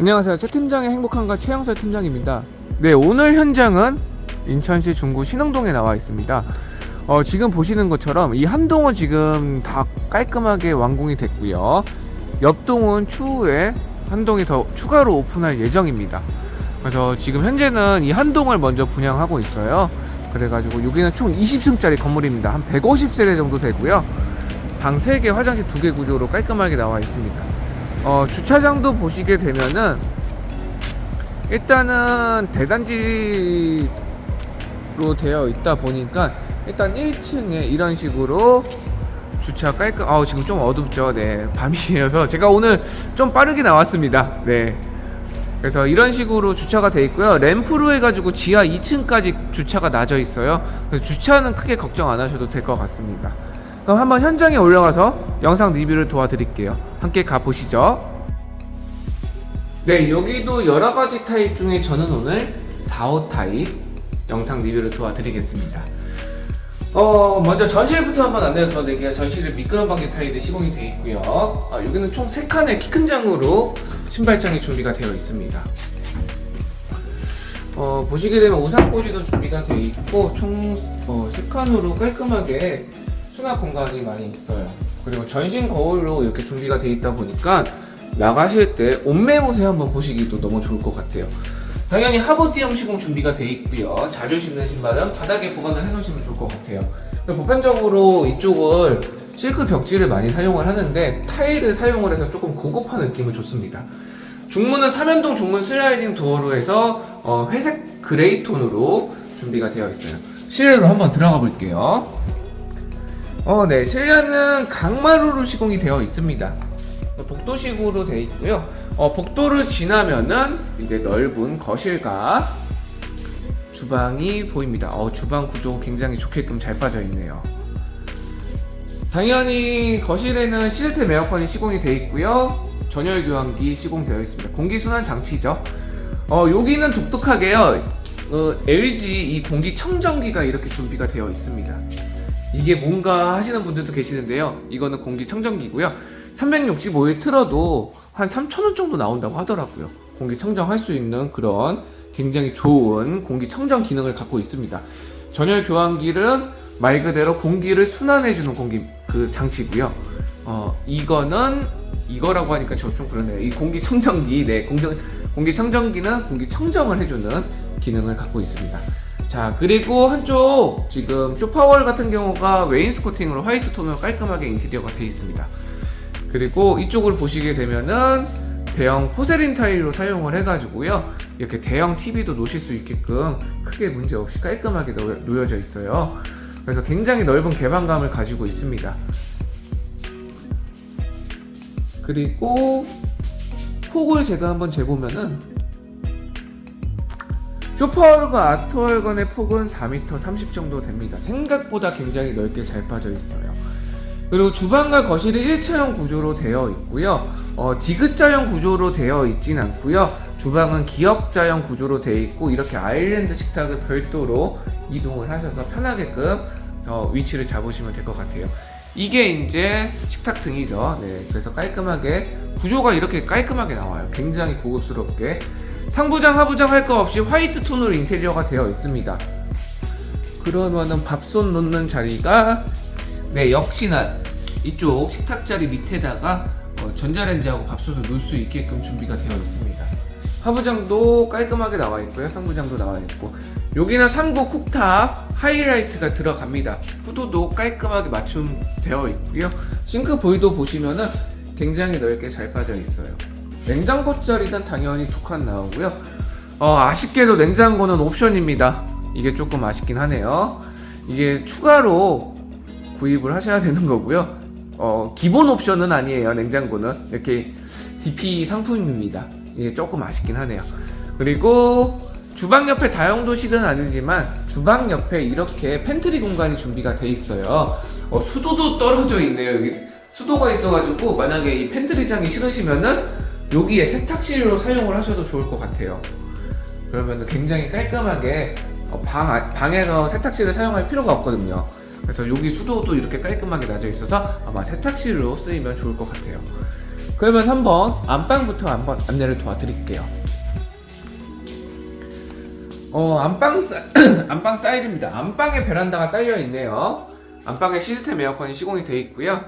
안녕하세요. 최 팀장의 행복한가 최영설 팀장입니다. 네, 오늘 현장은 인천시 중구 신흥동에 나와 있습니다. 어, 지금 보시는 것처럼 이 한 동은 지금 다 깔끔하게 완공이 됐고요. 옆 동은 추후에 한 동이 더 추가로 오픈할 예정입니다. 그래서 지금 현재는 이 한 동을 먼저 분양하고 있어요. 그래가지고 여기는 총 20층짜리 건물입니다. 한 150세대 정도 되고요. 방 3개, 화장실 2개 구조로 깔끔하게 나와 있습니다. 어, 주차장도 보시게 되면은 일단은 대단지로 되어 있다 보니까 일단 1층에 이런 식으로 주차 깔끔 아우 지금 좀 어둡죠? 네 밤이어서 제가 오늘 좀 빠르게 나왔습니다. 네. 그래서 이런 식으로 주차가 돼 있고요. 램프로 해가지고 지하 2층까지 주차가 나져 있어요. 그래서 주차는 크게 걱정 안 하셔도 될 것 같습니다. 그럼 한번 현장에 올라가서 영상 리뷰를 도와드릴게요 함께 가보시죠 네, 여기도 여러 가지 타입 중에 저는 오늘 4, 5 타입 영상 리뷰를 도와드리겠습니다. 어, 먼저 전실부터 한번 안내를 도와드릴게요. 전실은 미끄럼 방지 타일이 시공이 되어 있고요. 아, 여기는 총 3칸의 키 큰 장으로 신발장이 준비가 되어 있습니다. 어, 보시게 되면 우산꽂이도 준비가 되어 있고 총 어, 3칸으로 깔끔하게 수납 공간이 많이 있어요. 그리고 전신 거울로 이렇게 준비가 되어 있다 보니까 나가실 때 옷매무새 한번 보시기도 너무 좋을 것 같아요. 당연히 하버티형 시공 준비가 되어 있고요. 자주 신는 신발은 바닥에 보관을 해놓으시면 좋을 것 같아요. 보편적으로 이쪽을 실크 벽지를 많이 사용을 하는데 타일을 사용을 해서 조금 고급한 느낌을 줬습니다. 중문은 삼연동 중문 슬라이딩 도어로 해서 어, 회색 그레이 톤으로 준비가 되어 있어요. 실내로 한번 들어가 볼게요. 어, 네. 실내는 강마루로 시공이 되어 있습니다. 복도식으로 되어 있고요. 어, 복도를 지나면은 이제 넓은 거실과 주방이 보입니다. 어, 주방 구조 굉장히 좋게끔 잘 빠져 있네요. 당연히 거실에는 시스템 에어컨이 시공이 되어 있고요. 전열 교환기 시공되어 있습니다. 공기 순환 장치죠. 어, 여기는 독특하게요. 어, LG 이 공기 청정기가 이렇게 준비가 되어 있습니다. 이게 뭔가 하시는 분들도 계시는데요. 이거는 공기 청정기고요. 365일 틀어도 한 3,000원 정도 나온다고 하더라고요. 공기 청정할 수 있는 그런 굉장히 좋은 공기 청정 기능을 갖고 있습니다. 전열 교환기는 말 그대로 공기를 순환해주는 공기 그 장치고요. 어, 이거는 이거라고 하니까 저 좀 그러네요. 이 공기 청정기, 네, 공기, 공기 청정기는 공기 청정을 해주는 기능을 갖고 있습니다. 자, 그리고 한쪽 지금 쇼파월 같은 경우가 웨인스코팅으로 화이트 톤으로 깔끔하게 인테리어가 되어 있습니다. 그리고 이쪽을 보시게 되면은 대형 포세린 타일로 사용을 해가지고요. 이렇게 대형 TV도 놓으실 수 있게끔 크게 문제 없이 깔끔하게 놓여- 놓여져 있어요. 그래서 굉장히 넓은 개방감을 가지고 있습니다. 그리고 폭을 제가 한번 재보면은 쇼파월과 아트월건의 폭은 4m 30 정도 됩니다. 생각보다 굉장히 넓게 잘 빠져 있어요. 그리고 주방과 거실이 일체형 구조로 되어 있고요. 어, 디귿자형 구조로 되어 있진 않고요. 주방은 기역자형 구조로 되어 있고 이렇게 아일랜드 식탁을 별도로 이동을 하셔서 편하게끔 어, 위치를 잡으시면 될 것 같아요. 이게 이제 식탁 등이죠. 네, 그래서 깔끔하게 구조가 이렇게 깔끔하게 나와요. 굉장히 고급스럽게 상부장 하부장 할 거 없이 화이트 톤으로 인테리어가 되어 있습니다. 그러면은 밥솥 놓는 자리가 네 역시나 이쪽 식탁 자리 밑에다가 어, 전자레인지하고 밥솥을 놓을 수 있게끔 준비가 되어 있습니다. 하부장도 깔끔하게 나와 있고요. 상부장도 나와 있고 여기는 3구 쿡탑 하이라이트가 들어갑니다. 후도도 깔끔하게 맞춤되어 있고요. 싱크 보이도 보시면은 굉장히 넓게 잘 빠져 있어요. 냉장고 자리는 당연히 두 칸 나오고요. 어, 아쉽게도 냉장고는 옵션입니다. 이게 조금 아쉽긴 하네요. 이게 추가로 구입을 하셔야 되는 거고요. 어, 기본 옵션은 아니에요. 냉장고는 이렇게 DP 상품입니다. 이게 조금 아쉽긴 하네요. 그리고 주방 옆에 다용도실은 아니지만 주방 옆에 이렇게 팬트리 공간이 준비가 돼 있어요. 어, 수도도 떨어져 있네요. 여기 수도가 있어가지고 만약에 이 팬트리장이 싫으시면은 여기에 세탁실로 사용을 하셔도 좋을 것 같아요. 그러면 굉장히 깔끔하게 어, 방, 안- 방에서 세탁실을 사용할 필요가 없거든요. 그래서 여기 수도도 이렇게 깔끔하게 나져 있어서 아마 세탁실로 쓰이면 좋을 것 같아요. 그러면 한번 안방부터 한번 안내를 도와드릴게요. 어 안방 사 안방 사이즈입니다. 안방에 베란다가 딸려 있네요. 안방에 시스템 에어컨이 시공이 되어 있고요.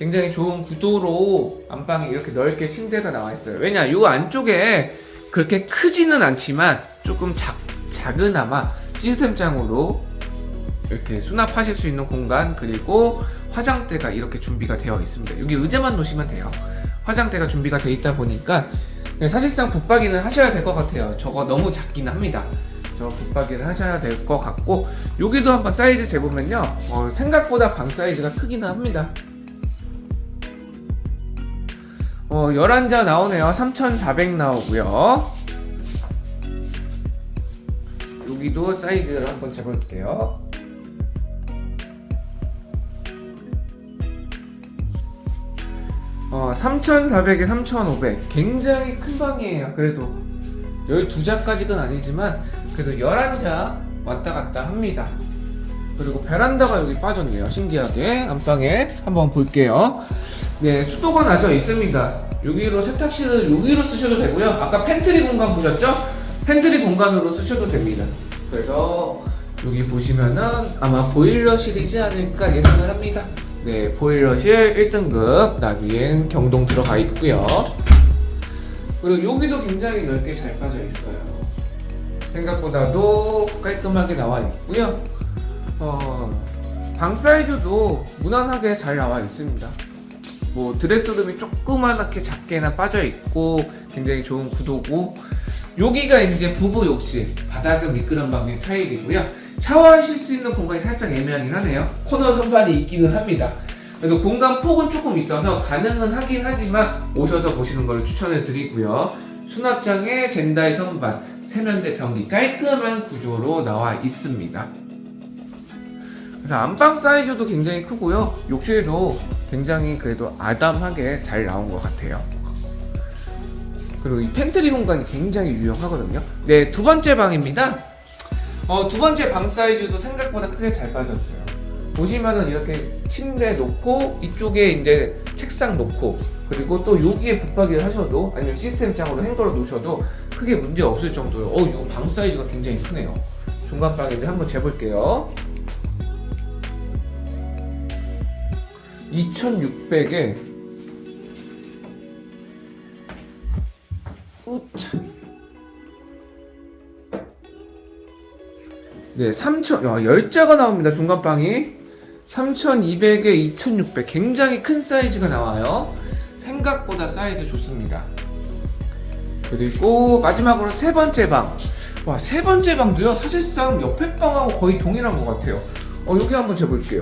굉장히 좋은 구도로 안방에 이렇게 넓게 침대가 나와 있어요. 왜냐, 이 안쪽에 그렇게 크지는 않지만 조금 작, 작은아마 시스템장으로 이렇게 수납하실 수 있는 공간 그리고 화장대가 이렇게 준비가 되어 있습니다. 여기 의자만 놓으시면 돼요. 화장대가 준비가 되어 있다 보니까 사실상 붙박이는 하셔야 될 것 같아요. 저거 너무 작긴 합니다. 저 붙박이를 하셔야 될 것 같고 여기도 한번 사이즈 재보면요 어, 생각보다 방 사이즈가 크기는 합니다. 어, 11자 나오네요. 3,400 나오고요. 여기도 사이즈를 한번 재볼게요. 어, 3,400에 3,500. 굉장히 큰 방이에요. 그래도 12자까지는 아니지만 그래도 11자 왔다 갔다 합니다. 그리고 베란다가 여기 빠졌네요. 신기하게 안방에 한번 볼게요. 네, 수도가 나져 있습니다. 여기로 세탁실을 여기로 쓰셔도 되고요. 아까 팬트리 공간 보셨죠? 팬트리 공간으로 쓰셔도 됩니다. 그래서 여기 보시면은 아마 보일러실이지 않을까 예상을 합니다. 네, 보일러실 1등급 나 위엔 경동 들어가 있고요. 그리고 여기도 굉장히 넓게 잘 빠져 있어요. 생각보다도 깔끔하게 나와 있고요. 어, 방 사이즈도 무난하게 잘 나와 있습니다. 뭐 드레스룸이 조그맣게 작게나 빠져 있고 굉장히 좋은 구도고 여기가 이제 부부 욕실 바닥은 미끄럼 방지 타일이고요. 샤워하실 수 있는 공간이 살짝 애매하긴 하네요. 코너 선반이 있기는 합니다. 그래도 공간 폭은 조금 있어서 가능은 하긴 하지만 오셔서 보시는 걸 추천해 드리고요. 수납장에 젠다이 선반 세면대 변기 깔끔한 구조로 나와 있습니다 그래서 안방 사이즈도 굉장히 크고요. 욕실도 굉장히 그래도 아담하게 잘 나온 것 같아요. 그리고 이 팬트리 공간이 굉장히 유용하거든요. 네, 두 번째 방입니다. 어, 두 번째 방 사이즈도 생각보다 크게 잘 빠졌어요. 보시면은 이렇게 침대 놓고 이쪽에 이제 책상 놓고 그리고 또 여기에 붙박이를 하셔도 아니면 시스템 장으로 행거로 놓으셔도 크게 문제 없을 정도로 어, 이거 방 사이즈가 굉장히 크네요. 중간 방인데 한번 재볼게요. 2600에 우차 네, 3000, 야, 10자가 나옵니다. 중간방이. 3200에 2600. 굉장히 큰 사이즈가 나와요. 생각보다 사이즈 좋습니다. 그리고 마지막으로 세 번째 방. 와, 세 번째 방도요. 사실상 옆에 방하고 거의 동일한 것 같아요. 어, 여기 한번 재볼게요.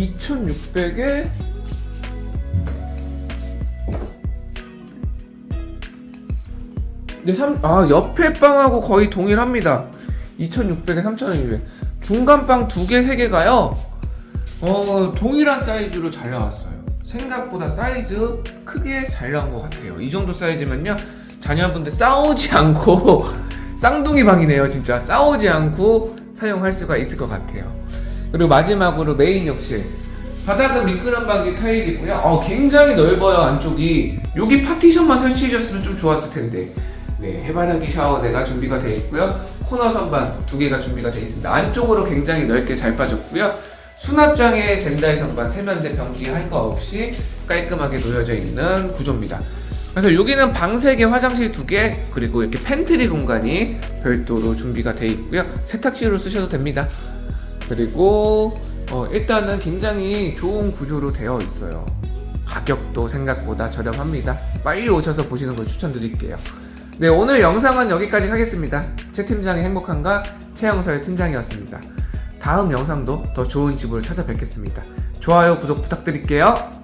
2600에 네, 3, 아, 옆에 빵하고 거의 동일합니다. 2600에 3200. 중간 빵두 개, 세 개가요. 어, 동일한 사이즈로 잘 나왔어요. 생각보다 사이즈 크게 잘 나온 것 같아요. 이 정도 사이즈면요. 자녀분들 싸우지 않고 쌍둥이 방이네요, 진짜. 싸우지 않고 사용할 수가 있을 것 같아요. 그리고 마지막으로 메인 욕실. 바닥은 미끄럼 방지 타일이고요. 어, 굉장히 넓어요, 안쪽이. 여기 파티션만 설치해줬으면 좀 좋았을 텐데. 네, 해바라기 샤워대가 준비가 되어 있고요. 코너 선반 두 개가 준비가 되어 있습니다. 안쪽으로 굉장히 넓게 잘 빠졌고요. 수납장에 젠다이 선반, 세면대 변기 할 거 없이 깔끔하게 놓여져 있는 구조입니다. 그래서 여기는 방 3개, 화장실 2개, 그리고 이렇게 팬트리 공간이 별도로 준비가 되어 있고요. 세탁실로 쓰셔도 됩니다. 그리고 어, 일단은 굉장히 좋은 구조로 되어 있어요. 가격도 생각보다 저렴합니다. 빨리 오셔서 보시는 걸 추천드릴게요. 네, 오늘 영상은 여기까지 하겠습니다. 최 팀장의 행복한가 최영서의 팀장이었습니다. 다음 영상도 더 좋은 집으로 찾아뵙겠습니다. 좋아요, 구독 부탁드릴게요.